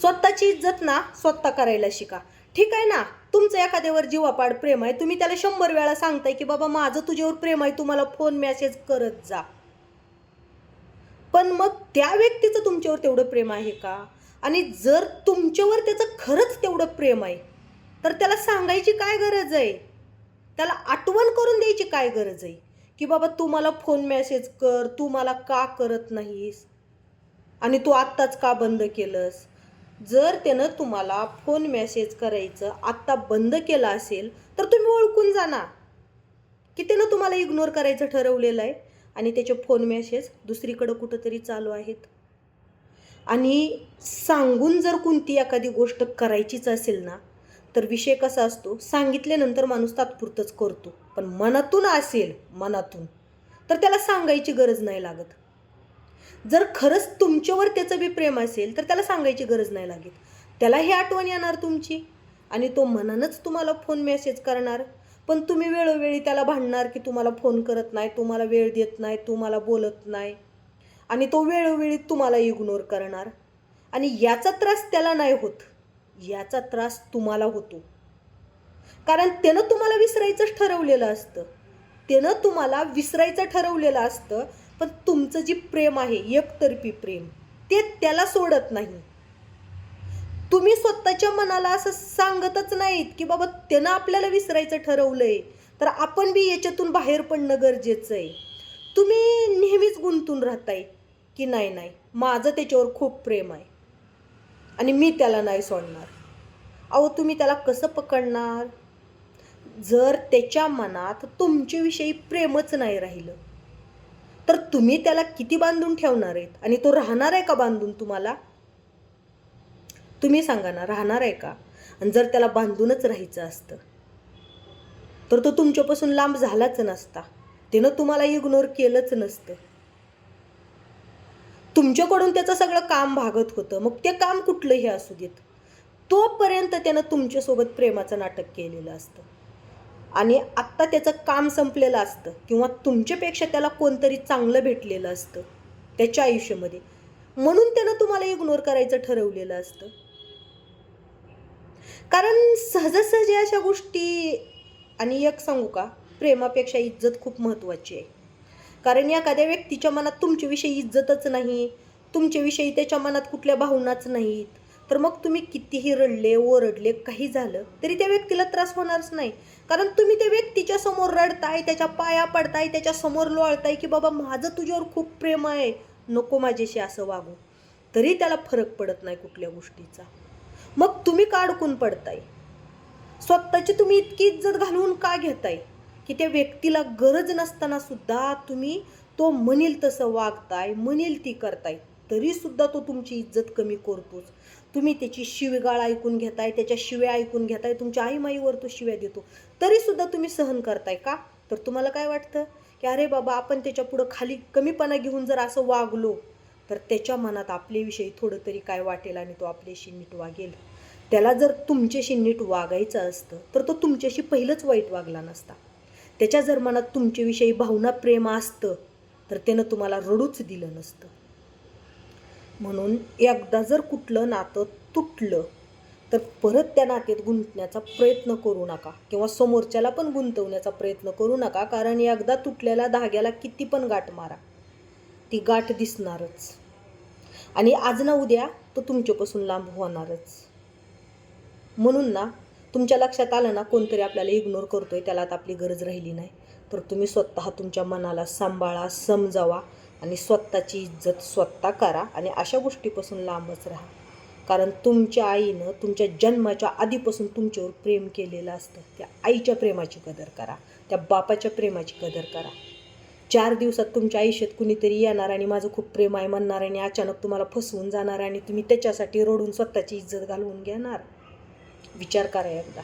स्वतःची इज्जत ना स्वतः करायला शिका. ठीक आहे ना? तुमचं एखाद्यावर जीवापाड प्रेम आहे तुम्ही त्याला शंभर वेळा सांगताय की बाबा माझं तुझ्यावर प्रेम आहे तुम्हाला फोन मेसेज करत जा. पण मग त्या व्यक्तीचं तुमच्यावर तेवढं प्रेम आहे का? आणि जर तुमच्यावर त्याचं खरंच तेवढं प्रेम आहे तर त्याला सांगायची काय गरज आहे? त्याला आठवण करून द्यायची काय गरज आहे? की बाबा तू मला फोन मेसेज कर तू मला का करत नाहीस? आणि तू आत्ताच का बंद केलंस? जर त्यानं तुम्हाला फोन मेसेज करायचं आत्ता बंद केलं असेल तर तुम्ही ओळखून जाणार. की त्यानं तुम्हाला इग्नोर करायचं ठरवलेलं आहे आणि त्याचे फोन मेसेज दुसरीकडं कुठंतरी चालू आहेत. आणि सांगून जर कोणती एखादी गोष्ट करायचीच असेल ना तर विषय कसा असतो? सांगितल्यानंतर माणूस तात्पुरतंच करतो. पण मनातून असेल मनातून तर त्याला सांगायची गरज नाही लागत. जर खरंच तुमच्यावर त्याचं बी प्रेम असेल तर त्याला सांगायची गरज नाही लागेल त्याला ही आठवण येणार तुमची. आणि तो मनानंच तुम्हाला फोन मेसेज करणार. पण तुम्ही वेळोवेळी त्याला भांडणार की तुम्हाला फोन करत नाही तुम्हाला वेळ देत नाही तुम्हाला बोलत नाही. आणि तो वेळोवेळी तुम्हाला इग्नोर करणार. आणि याचा त्रास त्याला नाही होत. याचा त्रास तुम्हाला होतो. कारण त्यानं तुम्हाला विसरायचंच ठरवलेलं असतं. त्यानं तुम्हाला विसरायचं ठरवलेलं असतं. पण तुमचं जे प्रेम आहे एकतर्फी प्रेम ते त्याला सोडत नाही. तुम्ही स्वतःच्या मनाला असं सांगतच नाहीत की बाबा त्यानं आपल्याला विसरायचं ठरवलंय तर आपण बी याच्यातून बाहेर पडणं गरजेचं आहे. तुम्ही नेहमीच गुंतून राहताय की नाही नाही माझं त्याच्यावर खूप प्रेम आहे आणि मी त्याला नाही सोडणार. अहो तुम्ही त्याला कसं पकडणार? जर त्याच्या मनात तुमच्याविषयी प्रेमच नाही राहिलं तर तुम्ही त्याला किती बांधून ठेवणार आहेत? आणि तो राहणार आहे का बांधून तुम्हाला? तुम्ही सांगा ना राहणार आहे का? आणि जर त्याला बांधूनच राहायचं असतं तर तो तुमच्यापासून लांब झालाच नसता. त्यानं तुम्हाला इग्नोर केलंच नसतं. तुमच्याकडून त्याचं सगळं काम भागत होतं. मग ते काम कुठलंही असू देत? तोपर्यंत त्यानं तुमच्यासोबत प्रेमाचं नाटक केलेलं असतं. आणि आत्ता त्याचं काम संपलेलं असतं किंवा तुमच्यापेक्षा त्याला कोणतरी चांगलं भेटलेलं असतं त्याच्या आयुष्यामध्ये. म्हणून त्यानं तुम्हाला इग्नोर करायचं ठरवलेलं असतं. कारण सहजासहजी अशा गोष्टी आणि एक सांगू का प्रेमापेक्षा इज्जत खूप महत्त्वाची आहे. कारण एखाद्या व्यक्तीच्या मनात तुमच्याविषयी इज्जतच नाही तुमच्याविषयी त्याच्या मनात कुठल्या भावनाच नाहीत तर मग तुम्ही कितीही रडले ओरडले काही झालं तरी त्या व्यक्तीला त्रास होणारच नाही. कारण तुम्ही त्या व्यक्तीच्या समोर रडताय त्याच्या पाया पडताय त्याच्यासमोर लोळताय की बाबा माझं तुझ्यावर खूप प्रेम आहे. नको माझ्याशी असं वागू. तरी त्याला फरक पडत नाही कुठल्या गोष्टीचा. मग तुम्ही का अडकून पडताय? स्वतःची तुम्ही इतकी इज्जत घालवून का घेताय? की त्या व्यक्तीला गरज नसताना सुद्धा तुम्ही तो म्हणेल तसं वागताय म्हणेल ती करताय तरीसुद्धा तो तुमची इज्जत कमी करतोच. तुम्ही त्याची शिवीगाळ ऐकून घेताय त्याच्या शिव्या ऐकून घेताय तुमच्या आईमाईवर तो शिव्या देतो. तरीसुद्धा तुम्ही सहन करताय का? तर तुम्हाला काय वाटतं? की अरे बाबा आपण त्याच्या पुढं खाली कमीपणा घेऊन जर असं वागलो तर त्याच्या मनात आपल्याविषयी थोडं तरी काय वाटेल आणि तो आपल्याशी नीट वागेल? त्याला जर तुमच्याशी नीट वागायचं असतं तर तो तुमच्याशी पहिलंच वाईट वागला नसता. त्याच्या जर मनात तुमच्याविषयी भावना प्रेम असतं तर त्यानं तुम्हाला रडूच दिलं नसतं. म्हणून एकदा जर कुठलं नातं तुटलं तर परत त्या नात्यात गुंतण्याचा प्रयत्न करू नका किंवा समोरच्याला पण गुंतवण्याचा प्रयत्न करू नका. कारण एकदा तुटलेल्या धाग्याला किती पण गाठ मारा ती गाठ दिसणारच. आणि आज ना उद्या तो तुमच्यापासून लांब होणारच. म्हणून ना तुमच्या लक्षात आलं ना कोणतरी आपल्याला इग्नोर करतोय त्याला आता आपली गरज राहिली नाही. तर तुम्ही स्वतः तुमच्या मनाला सांभाळा समजावा. आणि स्वतःची इज्जत स्वतः करा आणि अशा गोष्टीपासून लांबच राहा. कारण तुमच्या आईनं तुमच्या जन्माच्या आधीपासून तुमच्यावर प्रेम केलेलं असतं. त्या आईच्या प्रेमाची कदर करा. त्या बापाच्या प्रेमाची कदर करा. चार दिवसात तुमच्या आयुष्यात कुणीतरी येणार आणि माझं खूप प्रेम आहे म्हणणार आणि अचानक तुम्हाला फसवून जाणार आणि तुम्ही त्याच्यासाठी रडून स्वतःची इज्जत घालवून घेणार? विचार करा एकदा.